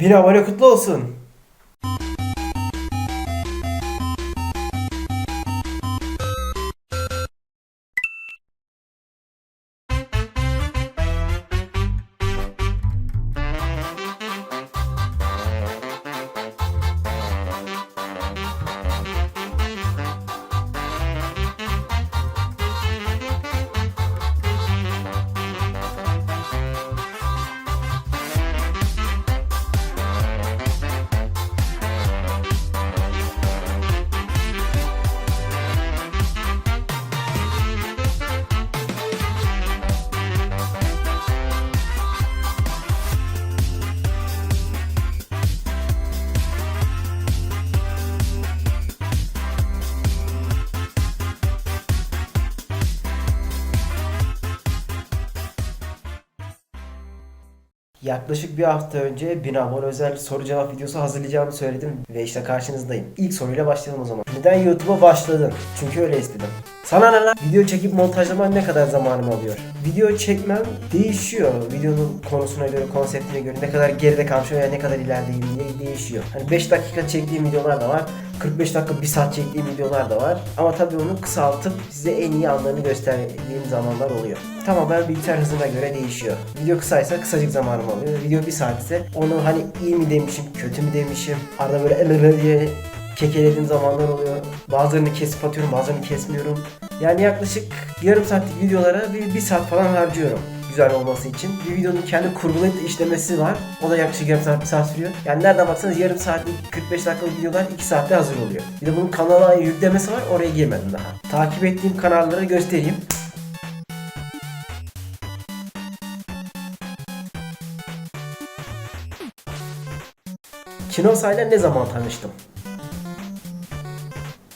Bin abone kutlu olsun. Yaklaşık bir hafta önce 1000 abone özel soru cevap videosu hazırlayacağımı söyledim ve işte karşınızdayım. İlk soruyla başlayalım o zaman. Neden YouTube'a başladın? Çünkü öyle istedim. Sana ne lan? Video çekip montajlaman ne kadar zamanımı alıyor? Video çekmem değişiyor. Videonun konusuna göre, konseptine göre ne kadar geride kalmışım veya ne kadar ilerideyim diye değişiyor. Hani 5 dakika çektiğim videolar da var. 45 dakika 1 saat çektiğim videolar da var. Ama tabii onu kısaltıp size en iyi anlarını gösterdiğim zamanlar oluyor. Tamamen bilgisayar hızına göre değişiyor. Video kısaysa kısacık zamanım alıyor. Video 1 saat ise onu hani iyi mi demişim, kötü mü demişim. Arada böyle el diye kekelediğim zamanlar oluyor. Bazılarını kesip atıyorum, bazılarını kesmiyorum. Yani yaklaşık yarım saatlik videolara bir, bir saat falan harcıyorum güzel olması için. Bir videonun kendi kurgulayıp işlemesi var. O da yaklaşık yarım saat, bir saat sürüyor. Yani nereden baksanız yarım saatlik 45 dakikalık videolar 2 saatte hazır oluyor. Bir de bunun kanala yüklemesi var. Oraya girmedim daha. Takip ettiğim kanalları göstereyim. Kinosayla ne zaman tanıştım?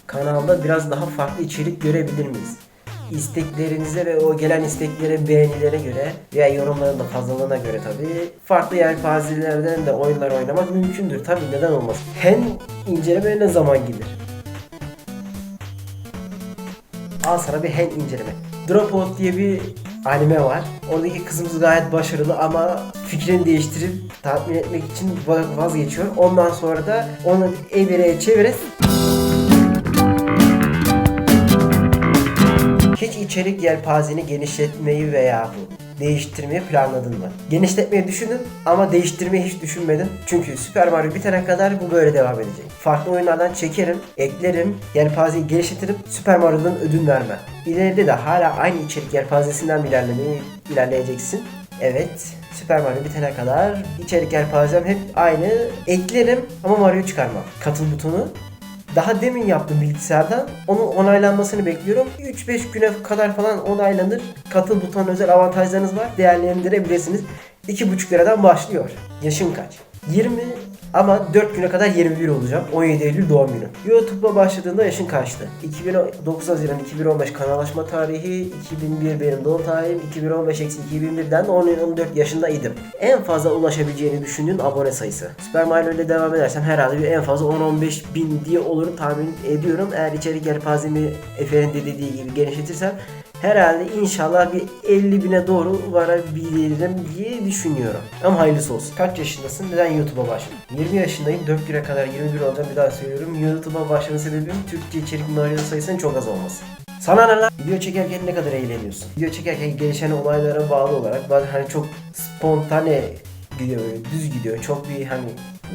Kanalda biraz daha farklı içerik görebilir miyiz? İsteklerinize ve o gelen isteklere, beğenilere göre veya yorumların da fazlalığına göre tabii farklı yelpazelerden de oyunlar oynamak mümkündür. Tabii neden olmaz? Hen incelemeye ne zaman gelir? Al sana bir hen inceleme. Dropout diye bir anime var. Oradaki kızımız gayet başarılı ama fikrini değiştirip tatmin etmek için va- vazgeçiyor. Ondan sonra da onu evireye çevire Hiç içerik yelpazeni genişletmeyi veya değiştirmeyi planladın mı? Genişletmeyi düşündüm ama değiştirmeyi hiç düşünmedim. Çünkü Super Mario bitene kadar bu böyle devam edecek. Farklı oyunlardan çekerim, eklerim, yelpazeyi genişletirim, Super Mario'dan ödün vermem. İleride de hala aynı içerik yelpazesinden ilerlemeyi ilerleyeceksin? Evet, Super Mario bitene kadar içerik yelpazem hep aynı. Eklerim ama Mario çıkarmam. Katıl butonu daha demin yaptım bilgisayardan. Onun onaylanmasını bekliyorum. 3-5 güne kadar falan onaylanır. Katıl butonun özel avantajlarınız var. Değerlendirebilirsiniz. 2,5 liradan başlıyor. Yaşın kaç? 20 ama 4 güne kadar 21 olacağım. 17 Eylül doğum günü. YouTube'a başladığında yaşın kaçtı? 2009 Haziran 2015 kanalaşma tarihi, 2001 benim doğum tarihim, 2015 eksi 2001'den de 14 yaşındaydım. En fazla ulaşabileceğini düşündüğün abone sayısı. Super Mario ile devam edersem herhalde bir en fazla 10-15 bin diye olur tahmin ediyorum. Eğer içerik yelpazemi Efe'nin de dediği gibi genişletirsem herhalde inşallah bir 50 bine doğru varabilirim diye düşünüyorum. Ama hayırlısı olsun. Kaç yaşındasın? Neden YouTube'a başladın? 20 yaşındayım. 4 lira kadar 21 olacağım. Bir daha söylüyorum. YouTube'a başlama sebebim Türkçe içerik numaralı sayısının çok az olması. Sana ne lan? Video çekerken ne kadar eğleniyorsun? Video çekerken gelişen olaylara bağlı olarak bazen hani çok spontane gidiyor böyle düz gidiyor. Çok bir hani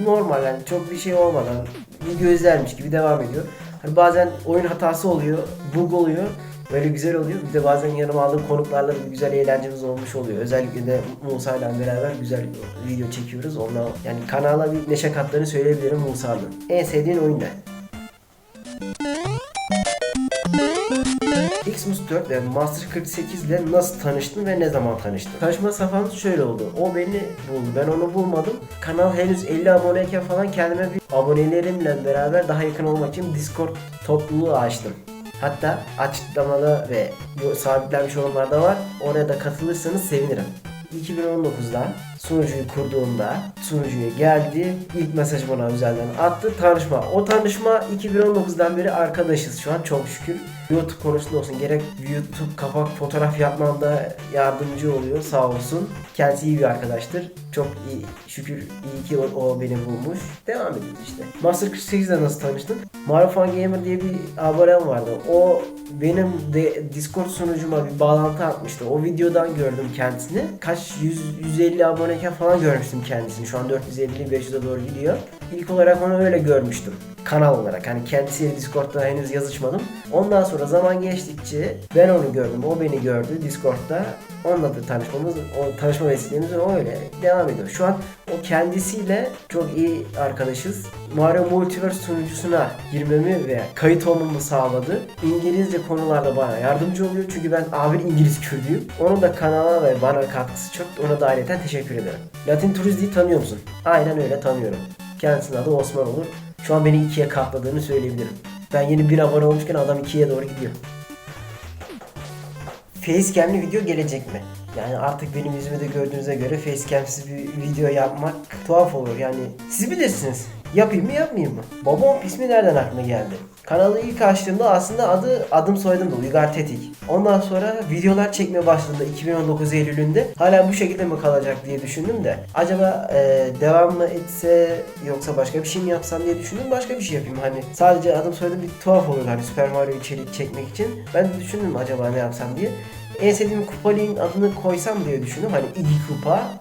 normal yani çok bir şey olmadan video izlermiş gibi devam ediyor. Hani bazen oyun hatası oluyor, bug oluyor. Böyle güzel oluyor. Bir de bazen yanıma aldığım konuklarla bir güzel eğlencemiz olmuş oluyor. Özellikle de Musa ile beraber güzel video çekiyoruz. Onunla yani kanala bir neşe kattığını söyleyebilirim Musa'nın. En sevdiğin oyun ne? Xmus 4 ve Master 48 ile nasıl tanıştın ve ne zaman tanıştın? Tanışma safhamız şöyle oldu. O beni buldu. Ben onu bulmadım. Kanal henüz 50 aboneyken falan kendime bir abonelerimle beraber daha yakın olmak için Discord topluluğu açtım. Hatta açıklamada ve sabitlenmiş olanlarda var. Oraya da katılırsanız sevinirim. 2019'da sunucuyu kurduğumda sunucuya geldi. İlk mesaj bana özelden attı. Tanışma. O tanışma 2019'dan beri arkadaşız şu an çok şükür. YouTube konusunda olsun gerek YouTube kapak fotoğraf yapmamda yardımcı oluyor sağ olsun. Kendisi iyi bir arkadaştır. Çok iyi şükür iyi ki o, o beni bulmuş. Devam ediyoruz işte. Master 48'de nasıl tanıştın? Marufan Gamer diye bir abonem vardı. O benim de Discord sunucuma bir bağlantı atmıştı. O videodan gördüm kendisini. Kaç 100 150 aboneyken falan görmüştüm kendisini. Şu an 450 500'e doğru gidiyor. İlk olarak onu öyle görmüştüm. Kanal olarak. Hani kendisiyle Discord'da henüz yazışmadım. Ondan sonra zaman geçtikçe ben onu gördüm. O beni gördü Discord'da. Onunla da tanışmamız, o tanışma vesilemiz öyle devam ediyor. Şu an o kendisiyle çok iyi arkadaşız. Mario Multiverse sunucusuna girmemi ve kayıt olmamı sağladı. İngilizce konularda bana yardımcı oluyor. Çünkü ben A1 İngiliz Kürdüyüm. Onun da kanala ve bana katkısı çok. Ona da ayrıca teşekkür ederim. Latin Turizm'i tanıyor musun? Aynen öyle tanıyorum. Kendisinin adı Osman olur. Şu an beni ikiye katladığını söyleyebilirim. Ben yeni bir abone olmuşken adam ikiye doğru gidiyor. Facecam'li video gelecek mi? Yani artık benim yüzümü de gördüğünüze göre facecam'siz bir video yapmak tuhaf olur. Yani siz bilirsiniz. Yapayım mı yapmayayım mı? Babam ismi nereden aklına geldi? Kanalı ilk açtığımda aslında adı adım soyadım da Uygar Tetik. Ondan sonra videolar çekmeye başladığında 2019 Eylül'ünde hala bu şekilde mi kalacak diye düşündüm de acaba e, devam mı etse yoksa başka bir şey mi yapsam diye düşündüm başka bir şey yapayım hani sadece adım soyadım bir tuhaf olur hani Super Mario içerik çekmek için ben de düşündüm acaba ne yapsam diye en sevdiğim kupa ligin adını koysam diye düşündüm hani Iggy Kupa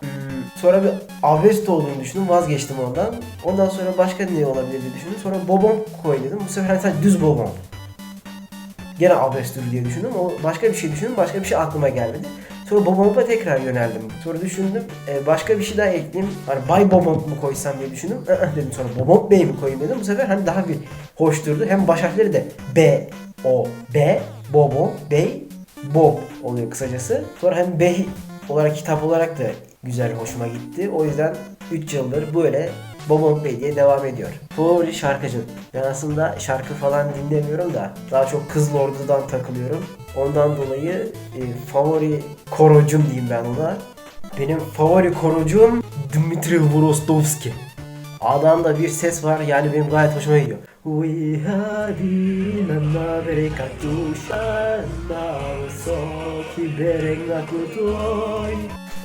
Sonra bir Avest olduğunu düşündüm vazgeçtim ondan. Ondan sonra başka ne olabilir diye düşündüm. Sonra Bobon koy dedim. Bu sefer hani düz Bobon. Gene Avest'tir diye düşündüm. O başka bir şey düşündüm. Başka bir şey aklıma gelmedi. Sonra Bobon'a tekrar yöneldim. Sonra düşündüm e, başka bir şey daha ekleyeyim. Hani Bay Bobon mu koysam diye düşündüm. "Aa," dedim sonra Bobon Bey mi koyayım dedim. Bu sefer hani daha bir hoş durdu. Hem baş harfleri de B, O, B, Bobon, Bey, Bob oluyor kısacası. Sonra hem Bey olarak kitap olarak da güzel hoşuma gitti. O yüzden 3 yıldır böyle Bobon Bey diye devam ediyor. Favori şarkıcım. Ben aslında şarkı falan dinlemiyorum da daha çok Kızıl Ordu'dan takılıyorum. Ondan dolayı e, favori korocum diyeyim ben ona. Benim favori korocum Dmitri Vorostovski. Adamda bir ses var yani benim gayet hoşuma gidiyor. We have in another katusha soki berenga kutoy.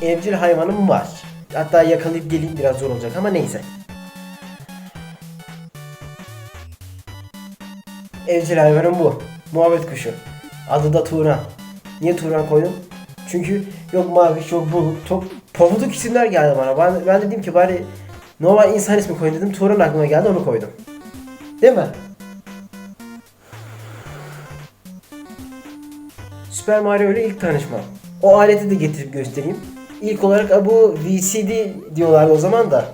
Evcil hayvanım var. Hatta yakalayıp geleyim biraz zor olacak ama neyse. Evcil hayvanım bu. Muhabbet kuşu. Adı da Turan. Niye Turan koydum? Çünkü yok mavi, yok bu. Çok pofuduk isimler geldi bana. Ben, ben dedim ki bari normal insan ismi koyayım dedim. Turan aklıma geldi onu koydum. Değil mi? Super Mario ile ilk tanışmam. O aleti de getirip göstereyim. İlk olarak "Aa, bu VCD diyorlardı o zaman da.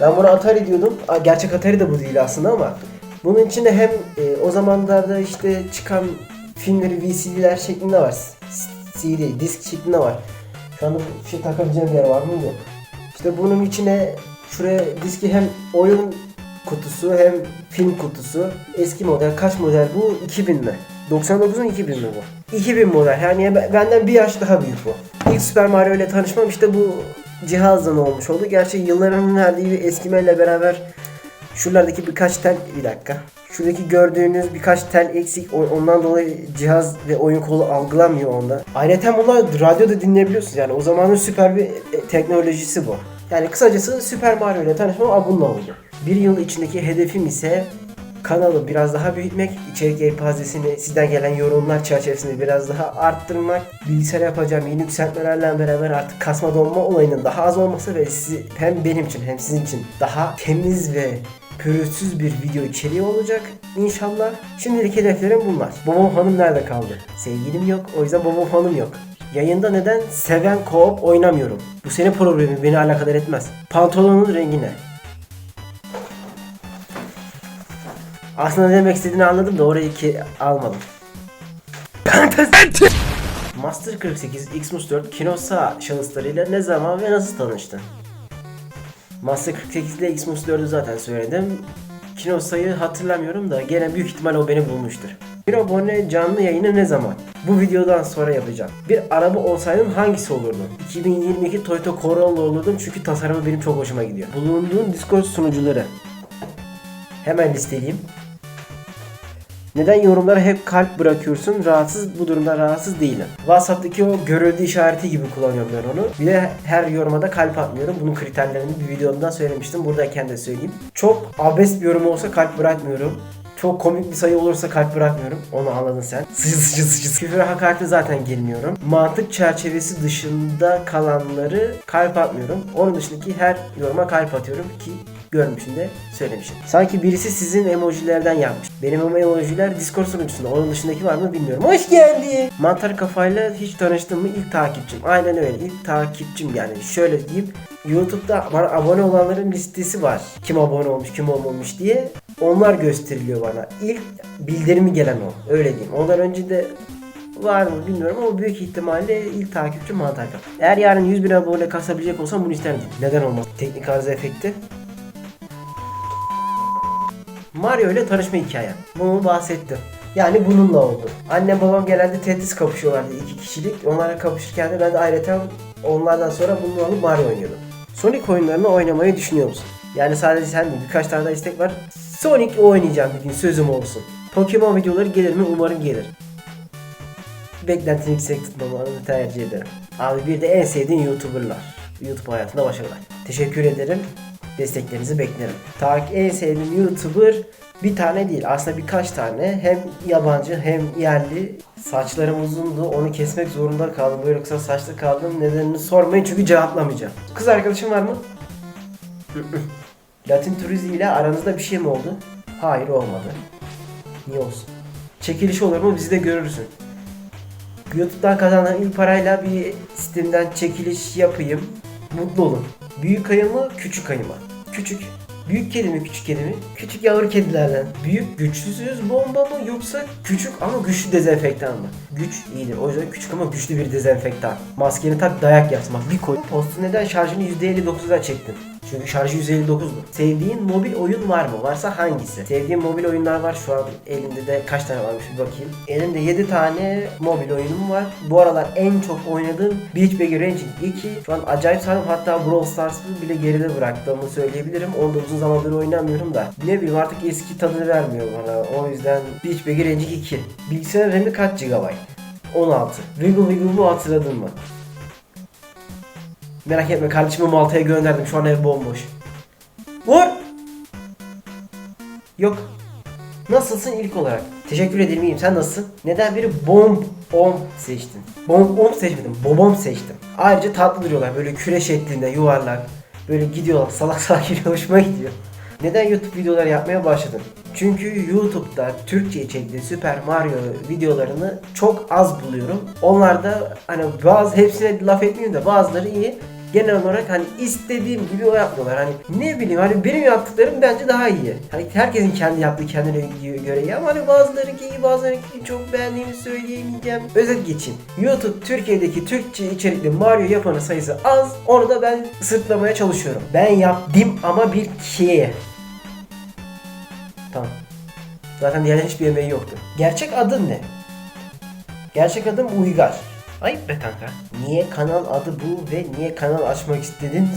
Ben buna Atari diyordum. Gerçek Atari de bu değil aslında ama. Bunun içinde hem e, o zamanlarda işte çıkan filmleri VCD'ler şeklinde var. CD, disk şeklinde var. Şu anda şey takabileceğim yer var mı yok. İşte bunun içine şuraya diski hem oyun kutusu hem film kutusu. Eski model kaç model bu? 2000 mi? 99'un 2000 mi bu? 2000 model yani be- benden bir yaş daha büyük bu. İlk Super Mario ile tanışmam işte bu cihazdan olmuş oldu. Gerçi yılların verdiği eskimeyle beraber şuralardaki birkaç tel bir dakika. Şuradaki gördüğünüz birkaç tel eksik. Ondan dolayı cihaz ve oyun kolu algılamıyor onda. Ayrıca bunlar radyoda dinleyebiliyorsunuz. Yani o zamanın süper bir e, teknolojisi bu. Yani kısacası Super Mario ile tanışmam a, bununla oldu. Bir yıl içindeki hedefim ise kanalı biraz daha büyütmek, içerik yelpazesini sizden gelen yorumlar çerçevesinde biraz daha arttırmak, bilgisayar yapacağım yeni yükseltmelerle beraber artık kasma donma olayının daha az olması ve sizi hem benim için hem sizin için daha temiz ve pürüzsüz bir video içeriği olacak inşallah. Şimdilik hedeflerim bunlar. Babam hanım nerede kaldı? Sevgilim yok o yüzden babam hanım yok. Yayında neden seven co-op oynamıyorum? Bu senin problemin beni alakadar etmez. Pantolonun rengi ne? Aslında ne demek istediğini anladım da orayı ki almadım. Master 48 Xmus 4 Kinosa şahıslarıyla ne zaman ve nasıl tanıştın? Master 48 ile Xmus 4'ü zaten söyledim. Kinosa'yı hatırlamıyorum da gene büyük ihtimal o beni bulmuştur. Bir abone canlı yayını ne zaman? Bu videodan sonra yapacağım. Bir araba olsaydın hangisi olurdu? 2022 Toyota Corolla olurdum çünkü tasarımı benim çok hoşuma gidiyor. Bulunduğun Discord sunucuları. Hemen listeleyeyim. Neden yorumlara hep kalp bırakıyorsun? Rahatsız bu durumda rahatsız değilim. WhatsApp'taki o görüldü işareti gibi kullanıyorum ben onu. Bir de her yoruma da kalp atmıyorum. Bunun kriterlerini bir videomda söylemiştim. Buradayken de söyleyeyim. Çok abes bir yorum olsa kalp bırakmıyorum. Çok komik bir sayı olursa kalp bırakmıyorum. Onu anladın sen. Sıçı sıçı sıçı. Küfür hakarete zaten girmiyorum. Mantık çerçevesi dışında kalanları kalp atmıyorum. Onun dışındaki her yoruma kalp atıyorum ki görmüşüm de söylemişim. Sanki birisi sizin emojilerden yapmış. Benim ama emojiler Discord sunucusunda. Onun dışındaki var mı bilmiyorum. Hoş geldin. Mantar kafayla hiç tanıştın mı? İlk takipçim. Aynen öyle. İlk takipçim yani. Şöyle diyeyim. YouTube'da bana abone olanların listesi var. Kim abone olmuş, kim olmamış diye. Onlar gösteriliyor bana. İlk bildirimi gelen o. Öyle diyeyim. Ondan önce de var mı bilmiyorum ama büyük ihtimalle ilk takipçi Mantar. Eğer yarın 100 bin abone kasabilecek olsam bunu isterdim. Neden olmaz? Teknik arıza efekti. Mario ile tanışma hikayem. Bunu bahsettim. Yani bununla oldu. Annem babam genelde Tetris kapışıyorlardı iki kişilik. Onlarla kapışırken de ben de ayrıca onlardan sonra bunu alıp Mario oynuyordum. Sonic oyunlarını oynamayı düşünüyor musun? Yani sadece sen değil birkaç tane daha istek var. Sonic oynayacağım bir gün sözüm olsun. Pokemon videoları gelir mi? Umarım gelir. Beklentini yüksek tutmamanı tercih ederim. Abi bir de en sevdiğin YouTuber'lar. YouTube hayatında başarılar. Teşekkür ederim. Desteklerinizi beklerim. Tak en sevdiğim YouTuber bir tane değil aslında birkaç tane hem yabancı hem yerli saçlarım uzundu onu kesmek zorunda kaldım böyle kısa saçlı kaldım nedenini sormayın çünkü cevaplamayacağım kız arkadaşın var mı? Latin Turizm ile aranızda bir şey mi oldu? Hayır olmadı niye olsun çekiliş olur mu bizi de görürsün YouTube'dan kazanan ilk parayla bir Steam'den çekiliş yapayım. Mutlu olun. Büyük ayı mı, küçük ayı mı? Küçük. Büyük kedi mi, küçük kedi mi? Küçük yavru kedilerden. Büyük güçsüz bomba mı yoksa küçük ama güçlü dezenfektan mı? Güç iyidir. O yüzden küçük ama güçlü bir dezenfektan. Maskeni tak dayak yapsın. Bak bir koy. Postu neden şarjını %59'a çektin? Çünkü şarjı 159'du. Sevdiğin mobil oyun var mı? Varsa hangisi? Sevdiğim mobil oyunlar var. Şu an elimde de kaç tane varmış bir bakayım. Elimde 7 tane mobil oyunum var. Bu aralar en çok oynadığım Beach Baggy Ranging 2. Şu an acayip sardım. Hatta Brawl Stars'ı bile geride bıraktığımı söyleyebilirim. Onu da uzun zamandır oynamıyorum da. Ne bileyim artık eski tadını vermiyor bana. O yüzden Beach Baggy Ranging 2. Bilgisayar RAM'i kaç GB? 16. Wiggle Wiggle'ı hatırladın mı? Merak etme kardeşimi Malta'ya gönderdim. Şu an ev bomboş. Vur! Yok. Nasılsın ilk olarak? Teşekkür ederim iyiyim. Sen nasılsın? Neden biri bomb om seçtin? Bomb om seçmedim. Bobom seçtim. Ayrıca tatlı duruyorlar. Böyle küre şeklinde yuvarlak. Böyle gidiyorlar. Salak salak gidiyor. Hoşuma gidiyor. Neden YouTube videoları yapmaya başladın? Çünkü YouTube'da Türkçe içerikli Super Mario videolarını çok az buluyorum. Onlar da hani bazı hepsine laf etmeyeyim de bazıları iyi. Genel olarak hani istediğim gibi o yapmıyorlar. Hani ne bileyim hani benim yaptıklarım bence daha iyi. Hani herkesin kendi yaptığı kendine göre iyi ama hani bazılarınki iyi bazılarınki çok beğendiğimi söyleyemeyeceğim. Özet geçeyim. YouTube Türkiye'deki Türkçe içerikli Mario yapanın sayısı az. Onu da ben sırtlamaya çalışıyorum. Ben yaptım ama bir kiye. Tamam. Zaten diğerlerinin hiçbir emeği yoktu. Gerçek adın ne? Gerçek adım Uygar. Ayıp be kanka. Niye kanal adı bu ve niye kanal açmak istedin?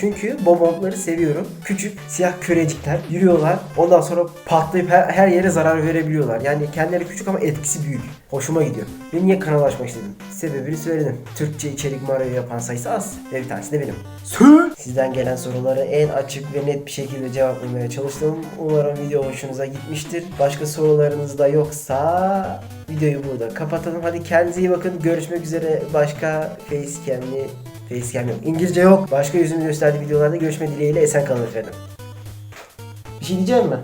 Çünkü bombonları seviyorum. Küçük siyah kürecikler yürüyorlar. Ondan sonra patlayıp her, her yere zarar verebiliyorlar. Yani kendileri küçük ama etkisi büyük. Hoşuma gidiyor. Ve niye kanal açmak istedim? Sebebini söyledim. Türkçe içerik Mario yapan sayısı az. Ve bir tanesi de benim. Sizden gelen soruları en açık ve net bir şekilde cevaplamaya çalıştım. Umarım video hoşunuza gitmiştir. Başka sorularınız da yoksa videoyu burada kapatalım. Hadi kendinize iyi bakın. Görüşmek üzere. Başka facecam'li Facecam yok. İngilizce yok. Başka yüzümü gösterdiği videolarda görüşme dileğiyle esen kalın efendim. Bir şey diyeceğim mi?